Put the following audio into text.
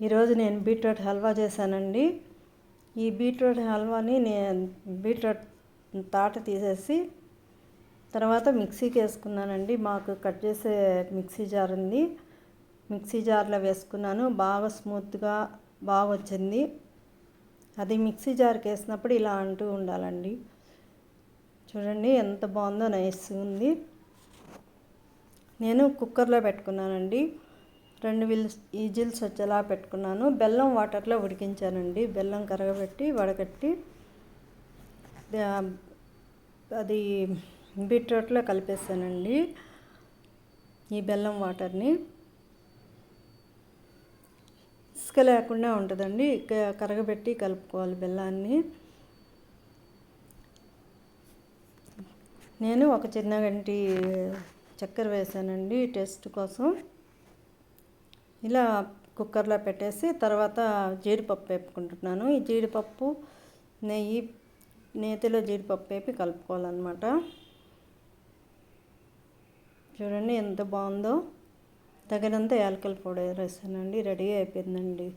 ఈరోజు నేను బీట్రూట్ హల్వా చేశానండి. ఈ బీట్రూట్ హల్వాని నేను బీట్రూట్ తాట తీసేసి తర్వాత మిక్సీకి వేసుకున్నానండి మాకు కట్ చేసే మిక్సీ జార్ ఉంది. మిక్సీ జార్లో వేసుకున్నాను. బాగా స్మూత్గా బాగా వచ్చింది. అది మిక్సీ జార్కి వేసినప్పుడు ఇలా అంటూ ఉండాలండి. చూడండి ఎంత బాగుందో నైస్ ఉంది. నేను కుక్కర్లో పెట్టుకున్నానండి. రెండు విల్స్ ఈజిల్స్ వచ్చేలా పెట్టుకున్నాను. బెల్లం వాటర్లో ఉడికించానండి. బెల్లం కరగబెట్టి వడగట్టి అది బీట్రూట్లో కలిపేసానండి ఈ బెల్లం వాటర్ని. ఇసుక లేకుండా ఉంటుందండి. కరగబెట్టి కలుపుకోవాలి బెల్లాన్ని. నేను ఒక చిన్న గంటి చక్కెర వేసానండి టేస్ట్ కోసం. ఇలా కుక్కర్లో పెట్టేసి తర్వాత జీడిపప్పు వేపుకుంటున్నాను. ఈ జీడిపప్పు నెయ్యి నేతిలో జీడిపప్పు వేపి కలుపుకోవాలన్నమాట. చూడండి ఎంత బాగుందో. తగినంత యాలకల పొడి వేసానండి రెడీ అయిపోయిందండి.